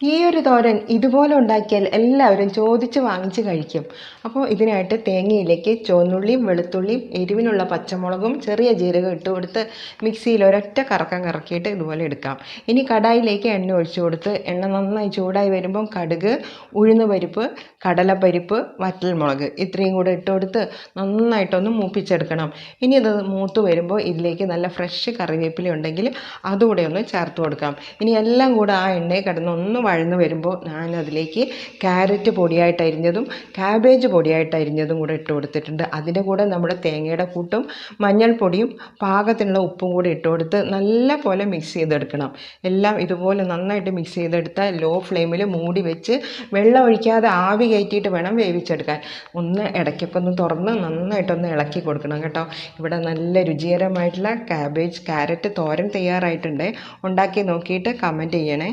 ഈ ഒരു തോരൻ ഇതുപോലെ ഉണ്ടാക്കിയാൽ എല്ലാവരും ചോദിച്ച് വാങ്ങിച്ച് കഴിക്കും. അപ്പോൾ ഇതിനായിട്ട് തേങ്ങയിലേക്ക് ചുവന്നുള്ളിയും വെളുത്തുള്ളിയും എരിവിനുള്ള പച്ചമുളകും ചെറിയ ജീരകം ഇട്ട് കൊടുത്ത് മിക്സിയിൽ ഒരൊറ്റ കറക്കം കറക്കിയിട്ട് ഇതുപോലെ എടുക്കാം. ഇനി കടായിലേക്ക് എണ്ണ ഒഴിച്ചു കൊടുത്ത് എണ്ണ നന്നായി ചൂടായി വരുമ്പം കടുക് ഉഴുന്ന് പരിപ്പ് കടലപ്പരിപ്പ് വറ്റൽമുളക് ഇത്രയും കൂടെ ഇട്ട് കൊടുത്ത് നന്നായിട്ടൊന്ന് മൂപ്പിച്ചെടുക്കണം. ഇനി ഇത് മൂത്ത് വരുമ്പോൾ ഇതിലേക്ക് നല്ല ഫ്രഷ് കറിവേപ്പില ഉണ്ടെങ്കിൽ അതുകൂടെ ഒന്ന് ചേർത്ത് കൊടുക്കാം. ഇനി എല്ലാം കൂടെ ആ എണ്ണയിൽ കിടന്ന് ഒന്ന് വഴന്ന് വരുമ്പോൾ ഞാൻ അതിലേക്ക് ക്യാരറ്റ് പൊടിയായിട്ട് അരിഞ്ഞതും ക്യാബേജ് പൊടിയായിട്ട് അരിഞ്ഞതും കൂടെ ഇട്ട് കൊടുത്തിട്ടുണ്ട്. അതിന്റെ കൂടെ നമ്മുടെ തേങ്ങയുടെ കൂട്ടും മഞ്ഞൾപ്പൊടിയും പാകത്തിനുള്ള ഉപ്പും കൂടി ഇട്ട് കൊടുത്ത് നല്ല പോലെ മിക്സ് ചെയ്തെടുക്കണം. എല്ലാം ഇതുപോലെ നന്നായിട്ട് മിക്സ് ചെയ്തെടുത്താൽ ലോ ഫ്ലെയിമിൽ മൂടി വെച്ച് വെള്ളം ഒഴിക്കാതെ ആവി കയറ്റിയിട്ട് വേണം വേവിച്ചെടുക്കാൻ. ഒന്ന് ഇടയ്ക്കൊക്കെ ഒന്ന് തുറന്ന് നന്നായിട്ടൊന്ന് ഇളക്കി കൊടുക്കണം കേട്ടോ. ഇവിടെ നല്ല രുചികരമായിട്ടുള്ള ക്യാബേജ് ക്യാരറ്റ് തോരൻ തയ്യാറായിട്ടുണ്ട്. ഉണ്ടാക്കി നോക്കിയിട്ട് കമന്റ് ചെയ്യണേ.